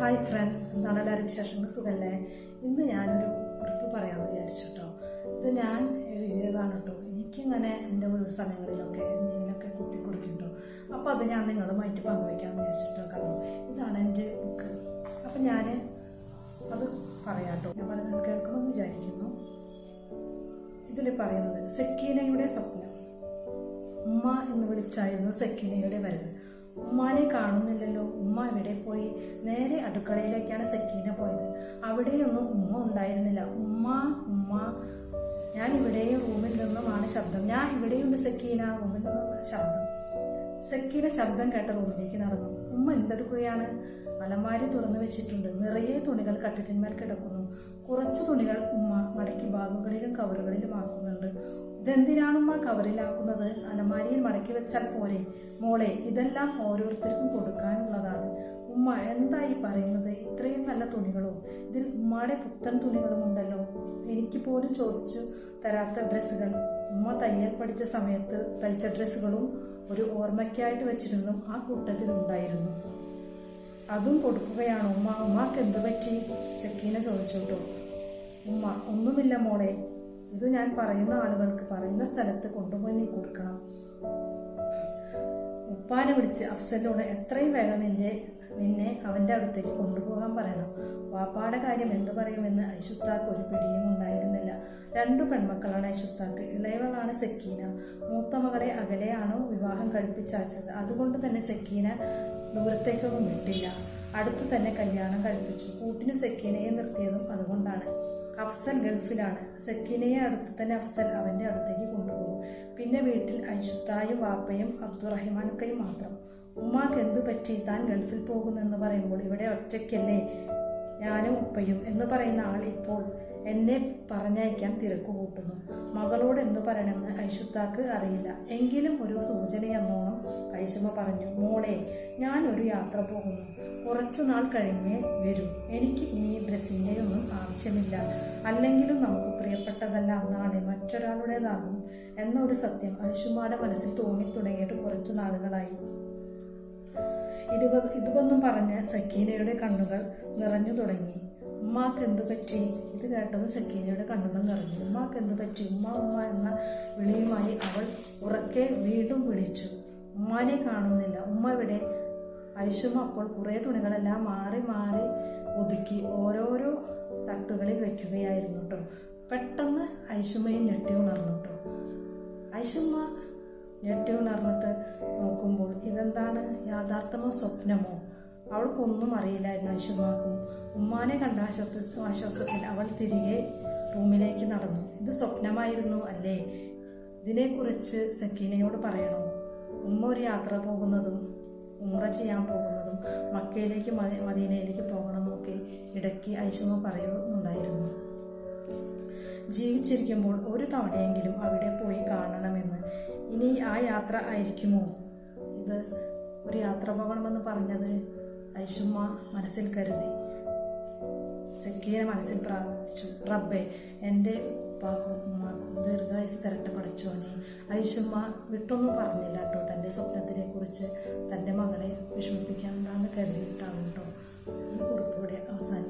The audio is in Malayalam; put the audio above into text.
ഹായ് ഫ്രണ്ട്സ് എന്താണ് എല്ലാവരും വിശേഷങ്ങൾ? സുഖല്ലേ? ഇന്ന് ഞാനൊരു കുറിപ്പ് പറയാമെന്ന് വിചാരിച്ചു കേട്ടോ ഇത് ഞാൻ എഴുതിയതാണ് കേട്ടോ എനിക്കിങ്ങനെ എന്റെ ഒഴിവ് സമയങ്ങളിലൊക്കെ എന്തെങ്കിലുമൊക്കെ കുത്തി കുറിക്കുന്നുണ്ടോ അപ്പോൾ അത് ഞാൻ നിങ്ങളുമായിട്ട് പങ്കുവയ്ക്കാമെന്ന് വിചാരിച്ചിട്ടോ. കാരണം ഇതാണ് എന്റെ ബുക്ക്. അപ്പം ഞാൻ അത് പറയാം കേട്ടോ ഞാൻ പറയുന്നത് കേൾക്കുമെന്ന് വിചാരിക്കുന്നു. ഇതിൽ പറയുന്നത് സെക്കീനയുടെ സ്വപ്നം. ഉമ്മ എന്ന് വിളിച്ചായിരുന്നു സെക്കീനയുടെ വരവ്. ഉമ്മാനെ കാണുന്നില്ലല്ലോ. ഉമ്മ ഇവിടെ പോയി? നേരെ അടുക്കളയിലേക്കാണ് സക്കീന പോയത്. അവിടെയൊന്നും ഉമ്മ ഉണ്ടായിരുന്നില്ല. ഉമ്മ ഉമ്മ. ഞാൻ ഇവിടെയും റൂമിൽ നിന്നുമാണ് ശബ്ദം. ഞാൻ ഇവിടെയുണ്ട് സക്കീന. റൂമിൽ നിന്നും ശബ്ദം. സക്കീന ശബ്ദം കേട്ട റൂമിലേക്ക് നടന്നു. ഉമ്മ എന്തെടുക്കുകയാണ്? അലമാരി തുറന്നു വെച്ചിട്ടുണ്ട്. നിറയെ തുണികൾ കട്ടിലിന്മേൽ കിടക്കുന്നു. കുറച്ച് തുണികൾ ഉമ്മ മടക്കി ബാഗുകളിലും കവറുകളിലും ആക്കുന്നുണ്ട്. ഇതെന്തിനാണ് ഉമ്മ കവറിലാക്കുന്നത്? അലമാരിയിൽ മടക്കി വെച്ചാൽ പോരെ. മോളെ ഇതെല്ലാം ഓരോരുത്തർക്കും കൊടുക്കാനുള്ളതാണ്. ഉമ്മ എന്തായി പറയുന്നത്? ഇത്രയും നല്ല തുണികളോ? ഇതിൽ ഉമ്മയുടെ പുത്തൻ തുണികളും ഉണ്ടല്ലോ എനിക്ക് പോലും ചോദിച്ചു തരാത്ത ഡ്രസ്സുകൾ. ഉമ്മ തയ്യൽ പഠിച്ച സമയത്ത് തയ്ച്ച ഡ്രസ്സുകളും ഒരു ഓർമ്മയ്ക്കായിട്ട് വെച്ചിരുന്നു ആ കൂട്ടത്തിൽ ഉണ്ടായിരുന്നു അതും കൊടുക്കുകയാണ് ഉമ്മ. ഉമ്മാക്ക് എന്ത് പറ്റി? സക്കീന ചോദിച്ചു കേട്ടോ. ഉമ്മ ഒന്നുമില്ല മോളെ. ഇത് ഞാൻ പറയുന്ന ആളുകൾക്ക് പറയുന്ന സ്ഥലത്ത് കൊണ്ടുപോയി നീ കൊടുക്കണം. ഉപ്പാനെ വിളിച്ച് അഫ്സലിനോട് എത്രയും വേഗം നിന്റെ നിന്നെ അവന്റെ അടുത്തേക്ക് കൊണ്ടുപോകാൻ പറയണം. വാപ്പാടെ കാര്യം എന്തു പറയുമെന്ന് ഐഷുത്താക്ക് ഒരു പിടിയും ഉണ്ടായിരുന്നില്ല. രണ്ടു പെൺമക്കളാണ് ഐഷുത്താക്ക് ഇളയവളാണ് സെക്കീന. മൂത്ത മകളെ അകലെയാണോ വിവാഹം കഴിപ്പിച്ചയച്ചത് അതുകൊണ്ട് തന്നെ സെക്കീന ദൂരത്തേക്കൊന്നും വിട്ടില്ല. അടുത്തു തന്നെ കല്യാണം കഴിപ്പിച്ചു. കൂട്ടിന് സെക്കീനയെ നിർത്തിയതും അതുകൊണ്ടാണ്. അഫ്സൽ ഗൾഫിലാണ്. സെക്കീനയെ അടുത്തു തന്നെ അഫ്സൽ അവന്റെ അടുത്തേക്ക് കൊണ്ടുപോകും. പിന്നെ വീട്ടിൽ ഐഷുത്തായും വാപ്പയും അബ്ദുറഹിമാനൊക്കെയും മാത്രം. ഉമ്മാക്ക് എന്തു പറ്റി? താൻ ഗൾഫിൽ പോകുന്നെന്ന് പറയുമ്പോൾ ഇവിടെ ഒറ്റയ്ക്കല്ലേ? ഞാനും ഉപ്പയും എന്ന് പറയുന്ന ആൾ ഇപ്പോൾ എന്നെ പറഞ്ഞയക്കാൻ തിരക്ക് കൂട്ടുന്നു. മകളോട് എന്തു പറയണമെന്ന് ഐശുത്താക്ക് അറിയില്ല. എങ്കിലും ഒരു സൂചനയെന്നോണം ഐശുമ പറഞ്ഞു മോളെ ഞാൻ ഒരു യാത്ര പോകുന്നു. കുറച്ചു നാൾ കഴിഞ്ഞേ വരും. എനിക്ക് ഇനി ഡ്രസ്സിന്റെ ആവശ്യമില്ല. അല്ലെങ്കിലും നമുക്ക് പ്രിയപ്പെട്ടതെല്ലാം നാളെ മറ്റൊരാളുടേതാകും എന്നൊരു സത്യം ഐശുമാരുടെ മനസ്സിൽ തോന്നി തുടങ്ങിയിട്ട് കുറച്ചു നാളുകളായി. ഇരുപത് ഇതുവെന്നും പറഞ്ഞ് സക്കീനയുടെ കണ്ണുകൾ നിറഞ്ഞു തുടങ്ങി. ഉമ്മാക്ക് എന്തു പറ്റി? ഇത് കേട്ടത് സക്കീനയുടെ കണ്ണുകൾ നിറഞ്ഞു. ഉമ്മാക്ക് എന്തു പറ്റി? ഉമ്മ ഉമ്മ എന്ന വിളിയുമായി അവൾ ഉറക്കെ വീണ്ടും വിളിച്ചു. ഉമ്മാനെ കാണുന്നില്ല. ഉമ്മ ഇവിടെ. ഐഷുമ അപ്പോൾ കുറേ തുണികളെല്ലാം മാറി മാറി ഒതുക്കി ഓരോരോ തട്ടുകളിൽ വെക്കുകയായിരുന്നു കേട്ടോ. പെട്ടെന്ന് ഐഷുമയും ഞെട്ടി ഉണർന്നു കേട്ടോ. ഐഷുമ്മ ഞെട്ടി ഉണർന്നിട്ട് നോക്കുമ്പോൾ ഇതെന്താണ്? യാഥാർത്ഥമോ സ്വപ്നമോ? അവൾക്കൊന്നും അറിയില്ലായിരുന്നു ഐഷുമാക്കും ഉമ്മാനെ കണ്ട ആശ്വാസ ആശ്വാസത്തിൽ അവൾ തിരികെ റൂമിലേക്ക് നടന്നു. ഇത് സ്വപ്നമായിരുന്നു അല്ലേ? ഇതിനെക്കുറിച്ച് സക്കീനയോട് പറയണോ. ഉമ്മ ഒരു യാത്ര പോകുന്നതും ഉമ്ര ചെയ്യാൻ പോകുന്നതും മക്കയിലേക്ക് മദ- മദീനയിലേക്ക് പോകണമെന്നൊക്കെ ഇടയ്ക്ക് ഐഷുമ പറയുന്നുണ്ടായിരുന്നു. ജീവിച്ചിരിക്കുമ്പോൾ ഒരു തവണയെങ്കിലും അവിടെ പോയി കാണണമെന്ന് ഇനി ആ യാത്ര ആയിരിക്കുമോ? ഇത് ഒരു യാത്ര പോകണമെന്ന് പറഞ്ഞത് ഐഷുമ്മ മനസ്സിൽ കരുതി. സക്കീന മനസ്സിൽ പ്രാർത്ഥിച്ചു. റബ്ബെ എന്റെ ഉപ്പാക്കും ദീർഘായുസ് തരട്ടെ പഠിച്ചോനെ. ഐഷുമ്മ വിട്ടൊന്നും പറഞ്ഞില്ല കേട്ടോ. തന്റെ സ്വപ്നത്തിനെ കുറിച്ച് തന്റെ മകളെ വിഷമിപ്പിക്കാനുണ്ടാന്ന് കരുതിയിട്ടാണ് കേട്ടോ ഈ കുറിപ്പോടെ അവസാനിക്കും